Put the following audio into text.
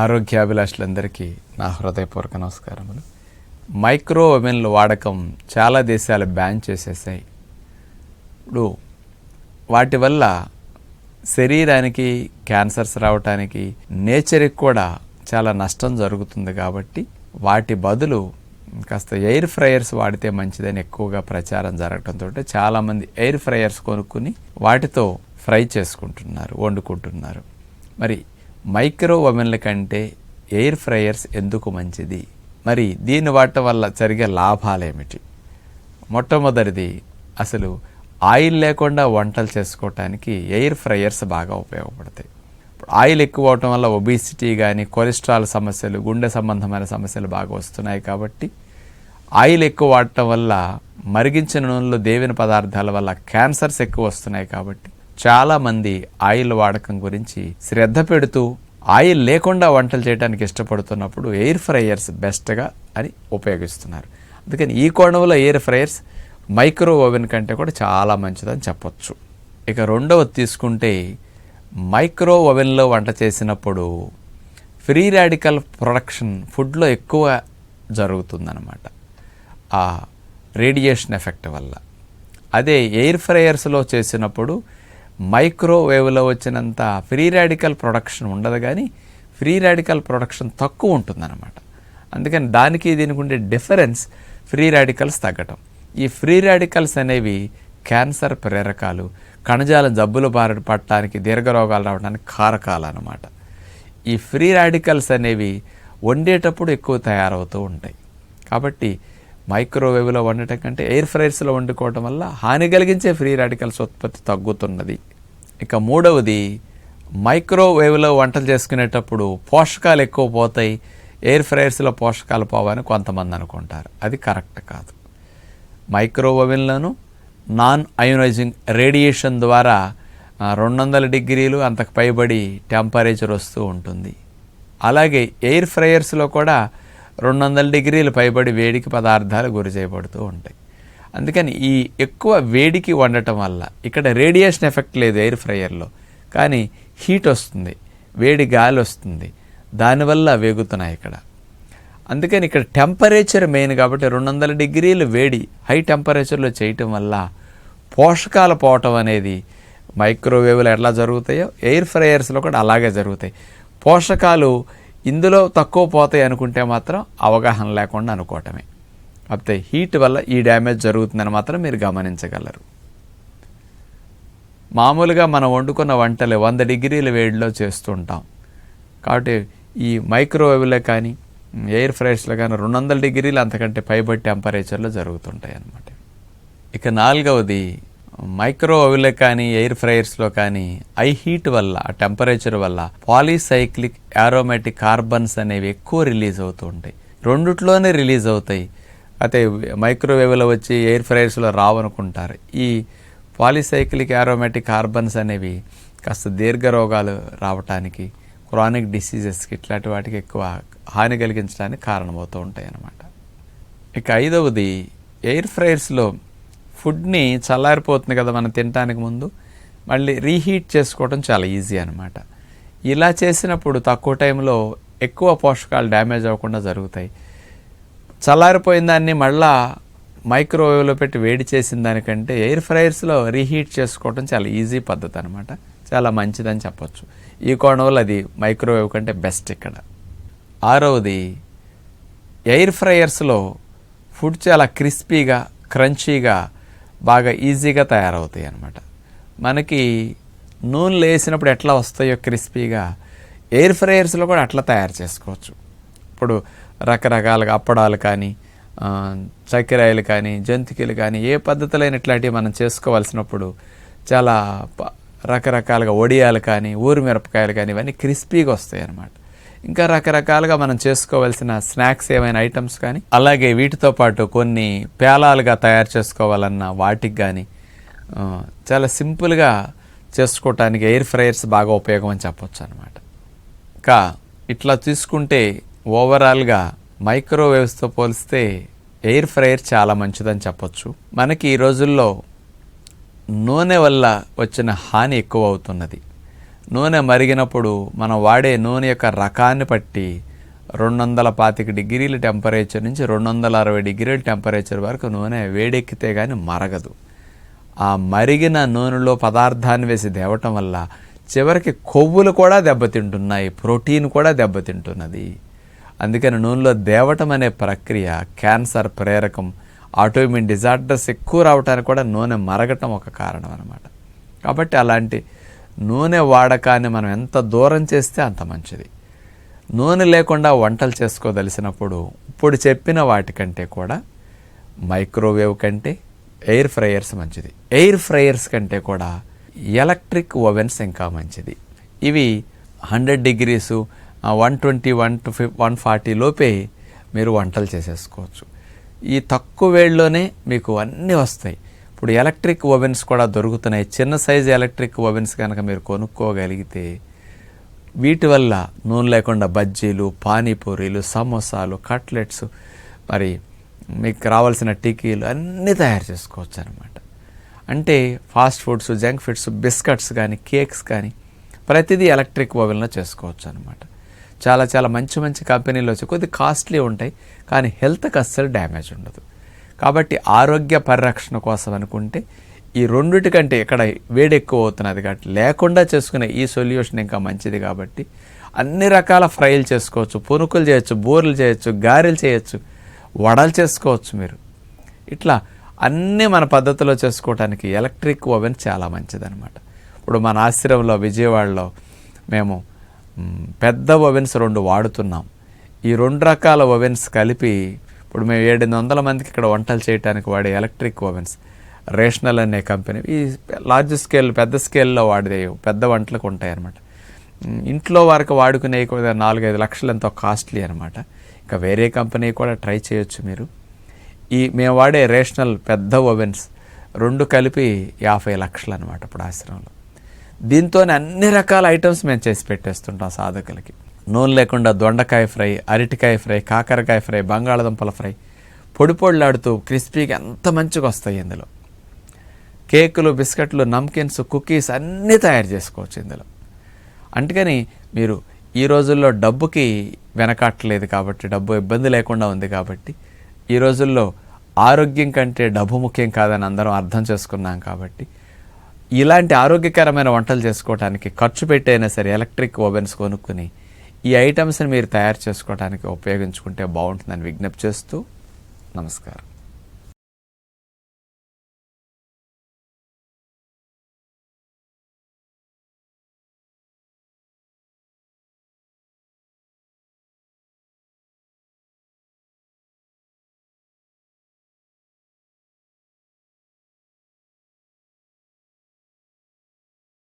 ఆరోగ్యాభిలాషులందరికీ నా హృదయపూర్వక నమస్కారములు. మైక్రో ఓవెన్ల వాడకం చాలా దేశాలు బ్యాన్ చేసేసాయి. ఇప్పుడు వాటి వల్ల శరీరానికి క్యాన్సర్స్ రావటానికి నేచర్కి కూడా చాలా నష్టం జరుగుతుంది కాబట్టి వాటి బదులు కాస్త ఎయిర్ ఫ్రైయర్స్ వాడితే మంచిదని ఎక్కువగా ప్రచారం జరగడంతో చాలామంది ఎయిర్ ఫ్రైయర్స్ కొనుక్కుని వాటితో ఫ్రై చేసుకుంటున్నారు వండుకుంటున్నారు. మరి మైక్రో ఓవెన్ల కంటే ఎయిర్ ఫ్రైయర్స్ ఎందుకు మంచిది? మరి దీన్ని వాడటం వల్ల జరిగే లాభాలు ఏమిటి మొట్టమొదటిది అసలు ఆయిల్ లేకుండా వంటలు చేసుకోవటానికి ఎయిర్ ఫ్రైయర్స్ బాగా ఉపయోగపడతాయి. ఆయిల్ ఎక్కువ అవటం వల్ల ఒబిసిటీ కానీ కొలెస్ట్రాల్ సమస్యలు గుండె సంబంధమైన సమస్యలు బాగా వస్తున్నాయి కాబట్టి ఆయిల్ ఎక్కువ వాడటం వల్ల మరిగించిన నూనెలో దేవిన పదార్థాల వల్ల క్యాన్సర్స్ ఎక్కువ వస్తున్నాయి కాబట్టి చాలామంది ఆయిల్ వాడకం గురించి శ్రద్ధ పెడుతూ ఆయిల్ లేకుండా వంటలు చేయడానికి ఇష్టపడుతున్నప్పుడు ఎయిర్ ఫ్రైయర్స్ బెస్ట్గా అని ఉపయోగిస్తున్నారు. అందుకని ఈ కోణంలో ఎయిర్ ఫ్రైయర్స్ మైక్రో ఓవెన్ కంటే కూడా చాలా మంచిదని చెప్పొచ్చు. ఇక రెండవది తీసుకుంటే మైక్రో ఓవెన్లో వంట చేసినప్పుడు ఫ్రీ రాడికల్ ప్రొడక్షన్ ఫుడ్లో ఎక్కువ జరుగుతుందన్నమాట. ఆ రేడియేషన్ ఎఫెక్ట్ వల్ల. అదే ఎయిర్ ఫ్రైయర్స్లో చేసినప్పుడు మైక్రోవేవ్లో వచ్చినంత ఫ్రీ రాడికల్ ప్రొడక్షన్ ఉండదు కానీ ఫ్రీ రాడికల్ ప్రొడక్షన్ తక్కువ ఉంటుందన్నమాట. అందుకని దానికి దీనికి ఉండే డిఫరెన్స్ ఫ్రీ రాడికల్స్ తగ్గటం. ఈ ఫ్రీ రాడికల్స్ అనేవి క్యాన్సర్ ప్రేరకాలు కణజాలం జబ్బులు పడటానికి పట్టడానికి దీర్ఘరోగాలు రావడానికి కారకాలు అన్నమాట ఈ ఫ్రీ రాడికల్స్ అనేవి వండేటప్పుడు ఎక్కువ తయారవుతూ ఉంటాయి. కాబట్టి మైక్రోవేవ్లో వండటం కంటే ఎయిర్ ఫ్రైర్స్లో వండుకోవటం వల్ల హాని కలిగించే ఫ్రీ రాడికల్స్ ఉత్పత్తి తగ్గుతున్నది. ఇక మూడవది మైక్రోవేవ్లో వంటలు చేసుకునేటప్పుడు పోషకాలు ఎక్కువ పోతాయి. ఎయిర్ ఫ్రైర్స్లో పోషకాలు పోవని కొంతమంది అనుకుంటారు. అది కరెక్ట్ కాదు. మైక్రోవేవెన్లను నాన్ అయోనైజింగ్ రేడియేషన్ ద్వారా రెండు వందల డిగ్రీలు అంతకు పైబడి టెంపరేచర్ వస్తూ ఉంటుంది. అలాగే ఎయిర్ ఫ్రైయర్స్లో కూడా రెండు వందల డిగ్రీలు పైబడి వేడికి పదార్థాలు గురి చేయబడుతూ ఉంటాయి. అందుకని ఈ ఎక్కువ వేడికి వండటం వల్ల ఇక్కడ రేడియేషన్ ఎఫెక్ట్ లేదు ఎయిర్ ఫ్రయర్లో. కానీ హీట్ వస్తుంది వేడి గాలి వస్తుంది దానివల్ల వేగుతున్నాయి ఇక్కడ. అందుకని ఇక్కడ టెంపరేచర్ మెయిన్ కాబట్టి రెండు వందల డిగ్రీలు వేడి హై టెంపరేచర్లో చేయటం వల్ల పోషకాలు పోవటం అనేది మైక్రోవేవ్లో ఎట్లా జరుగుతాయో ఎయిర్ ఫ్రయర్స్లో కూడా అలాగే జరుగుతాయి. పోషకాలు ఇందులో తక్కువ పోతాయి అనుకుంటే మాత్రం అవగాహన లేకుండా అనుకోవటమే. అయితే హీట్ వల్ల ఈ డ్యామేజ్ జరుగుతుందని మాత్రం మీరు గమనించగలరు. మామూలుగా మనం వండుకున్న వంటలు వంద డిగ్రీల వేడిలో చేస్తుంటాం. కాబట్టి ఈ మైక్రోవేవ్లో కానీ ఎయిర్ ఫ్రైస్లో కానీ రెండు వందల డిగ్రీలు అంతకంటే పైబడి టెంపరేచర్లో జరుగుతుంటాయి అన్నమాట ఇక నాలుగవది మైక్రోవేవ్లో కానీ ఎయిర్ ఫ్రైయర్స్లో కానీ ఐ హీట్ వల్ల టెంపరేచర్ వల్ల పాలీసైక్లిక్ యారోమేటిక్ కార్బన్స్ అనేవి ఎక్కువ రిలీజ్ అవుతూ ఉంటాయి. రెండిట్లోనే రిలీజ్ అవుతాయి. అయితే మైక్రోవేవ్లో వచ్చి ఎయిర్ ఫ్రైయర్స్లో రావనుకుంటారు. ఈ పాలీసైక్లిక్ యారోమేటిక్ కార్బన్స్ అనేవి కాస్త దీర్ఘ రోగాలు రావటానికి క్రానిక్ డిసీజెస్కి ఇట్లాంటి వాటికి ఎక్కువ హాని కలిగించడానికి కారణమవుతూ ఉంటాయి అన్నమాట ఇక ఐదవది ఎయిర్ ఫ్రైయర్స్లో ఫుడ్ని చల్లారిపోతుంది కదా మనం తినడానికి ముందు మళ్ళీ రీహీట్ చేసుకోవడం చాలా ఈజీ అనమాట ఇలా చేసినప్పుడు తక్కువ టైంలో ఎక్కువ పోషకాలు డ్యామేజ్ అవ్వకుండా జరుగుతాయి. చల్లారిపోయిన దాన్ని మళ్ళా మైక్రోవేవ్లో పెట్టి వేడి చేసిన దానికంటే ఎయిర్ ఫ్రైయర్స్లో రీహీట్ చేసుకోవడం చాలా ఈజీ పద్ధతి అనమాట చాలా మంచిదని చెప్పొచ్చు. ఈ కోణంలో అది మైక్రోవేవ్ కంటే బెస్ట్ ఇక్కడ. ఆరవది ఎయిర్ ఫ్రైయర్స్లో ఫుడ్ చాలా క్రిస్పీగా క్రంచీగా బాగా ఈజీగా తయారవుతాయి అన్నమాట. మనకి నూనెలు వేసినప్పుడు ఎట్లా వస్తాయో క్రిస్పీగా ఎయిర్ ఫ్రయర్స్లో కూడా అట్లా తయారు చేసుకోవచ్చు. ఇప్పుడు రకరకాలుగా అప్పడాలు కానీ చక్కెరాయలు కానీ జంతికలు కానీ ఏ పద్ధతులైన ఇట్లాంటివి మనం చేసుకోవాల్సినప్పుడు చాలా రకరకాలుగా వడియాలు కానీ ఊరు మిరపకాయలు కానీ ఇవన్నీ క్రిస్పీగా వస్తాయి అన్నమాట ఇంకా రకరకాలుగా మనం చేసుకోవాల్సిన స్నాక్స్ ఏమైనా ఐటమ్స్ కానీ అలాగే వీటితో పాటు కొన్ని పేలాలుగా తయారు చేసుకోవాలన్న వాటికి కానీ చాలా సింపుల్గా చేసుకోవటానికి ఎయిర్ ఫ్రైయర్స్ బాగా ఉపయోగం అని చెప్పొచ్చు అనమాట ఇంకా ఇట్లా తీసుకుంటే ఓవరాల్గా మైక్రోవేవ్స్తో పోలిస్తే ఎయిర్ ఫ్రైయర్ చాలా మంచిదని చెప్పొచ్చు. మనకి ఈ రోజుల్లో నూనె వల్ల వచ్చిన హాని ఎక్కువ అవుతున్నది. నూనె మరిగినప్పుడు మనం వాడే నూనె యొక్క రకాన్ని బట్టి రెండు వందల పాతిక డిగ్రీల టెంపరేచర్ నుంచి రెండు వందల అరవై డిగ్రీల టెంపరేచర్ వరకు నూనె వేడెక్కితే కానీ మరగదు. ఆ మరిగిన నూనెలో పదార్థాన్ని వేసి దేవటం వల్ల చివరికి కొవ్వులు కూడా దెబ్బతింటున్నాయి ప్రోటీన్ కూడా దెబ్బతింటున్నది. అందుకని నూనెలో దేవటం అనే ప్రక్రియ క్యాన్సర్ ప్రేరకం ఆటోమిన్ డిజార్డర్స్ ఎక్కువ రావడానికి కూడా నూనె మరగటం ఒక కారణం అనమాట కాబట్టి అలాంటి నూనె వాడకాన్ని మనం ఎంత దూరం చేస్తే అంత మంచిది. నూనె లేకుండా వంటలు చేసుకోదలిసినప్పుడు ఇప్పుడు చెప్పిన వాటికంటే కూడా మైక్రోవేవ్ కంటే ఎయిర్ ఫ్రైయర్స్ మంచిది. ఎయిర్ ఫ్రైయర్స్ కంటే కూడా ఎలక్ట్రిక్ ఓవెన్స్ ఇంకా మంచిది. ఇవి hundred degrees one twenty one to fifty one forty లోపే మీరు వంటలు చేసేసుకోవచ్చు. ఈ తక్కువ వేడిలోనే మీకు అన్నీ వస్తాయి. ఇప్పుడు ఎలక్ట్రిక్ ఓవెన్స్ కూడా దొరుకుతున్నాయి. చిన్న సైజు ఎలక్ట్రిక్ ఓవెన్స్ కనుక మీరు కొనుక్కోగలిగితే వీటి వల్ల నూనె లేకుండా బజ్జీలు పానీపూరీలు సమోసాలు కట్లెట్స్ మరి మీకు రావాల్సిన టిక్కీలు అన్నీ తయారు చేసుకోవచ్చు అనమాట అంటే fast foods junk foods biscuits కానీ కేక్స్ కానీ ప్రతిదీ ఎలక్ట్రిక్ ఓవెన్లో చేసుకోవచ్చు అనమాట చాలా చాలా మంచి మంచి కంపెనీలు వచ్చి కొద్ది కాస్ట్లీ ఉంటాయి. కానీ హెల్త్కి అస్సలు డ్యామేజ్ ఉండదు. కాబట్టి ఆరోగ్య పరిరక్షణ కోసం అనుకుంటే ఈ రెండిటి కంటే ఇక్కడ వేడి ఎక్కువ అవుతున్నది కాబట్టి లేకుండా చేసుకునే ఈ సొల్యూషన్ ఇంకా మంచిది కాబట్టి అన్ని రకాల ఫ్రైలు చేసుకోవచ్చు పునుకులు చేయొచ్చు బూరెలు చేయొచ్చు గారెలు చేయొచ్చు వడలు చేసుకోవచ్చు మీరు. ఇట్లా అన్నీ మన పద్ధతిలో చేసుకోవడానికి ఎలక్ట్రిక్ ఓవెన్ చాలా మంచిదనమాట ఇప్పుడు మన ఆశ్రమంలో విజయవాడలో మేము పెద్ద ఓవెన్స్ రెండు వాడుతున్నాం. ఈ రెండు రకాల ఓవెన్స్ కలిపి ఇప్పుడు మేము ఏడు వందల మందికి ఇక్కడ వంటలు చేయడానికి వాడే ఎలక్ట్రిక్ ఓవెన్స్ రేషనల్ అనే కంపెనీ. ఈ లార్జ్ స్కేల్ పెద్ద స్కేల్లో వాడే పెద్ద వంటలకు ఉంటాయన్నమాట. ఇంట్లో వరకు వాడుకునే కూడా నాలుగైదు లక్షలు ఎంతో కాస్ట్లీ అనమాట ఇంకా వేరే కంపెనీ కూడా ట్రై చేయొచ్చు మీరు. ఈ మేము వాడే రేషనల్ పెద్ద ఓవెన్స్ రెండు కలిపి యాభై లక్షలు అనమాట ఇప్పుడు ఆశ్రమంలో. దీంతోనే అన్ని రకాల ఐటమ్స్ మేము చేసి పెట్టేస్తుంటాం సాధకులకి. నూనె లేకుండా దొండకాయ ఫ్రై అరటికాయ ఫ్రై కాకరకాయ ఫ్రై బంగాళదుంపల ఫ్రై. పొడి పొడిలాడుతూ క్రిస్పీగా ఎంత మంచిగా వస్తాయి ఇందులో. కేకులు బిస్కెట్లు నమ్కిన్స్ కుకీస్ అన్నీ తయారు చేసుకోవచ్చు ఇందులో. అందుకని మీరు ఈ రోజుల్లో డబ్బుకి వెనకాట్లేదు కాబట్టి డబ్బు ఇబ్బంది లేకుండా ఉంది కాబట్టి ఈ రోజుల్లో ఆరోగ్యం కంటే డబ్బు ముఖ్యం కాదని అందరం అర్థం చేసుకున్నాం కాబట్టి ఇలాంటి ఆరోగ్యకరమైన వంటలు చేసుకోవడానికి ఖర్చు పెట్టైనా సరే ఎలక్ట్రిక్ ఓవెన్స్ కొనుక్కుని ఈ ఐటమ్స్ని మీరు తయారు చేసుకోవడానికి ఉపయోగించుకుంటే బాగుంటుందని విజ్ఞప్తి చేస్తూ నమస్కారం.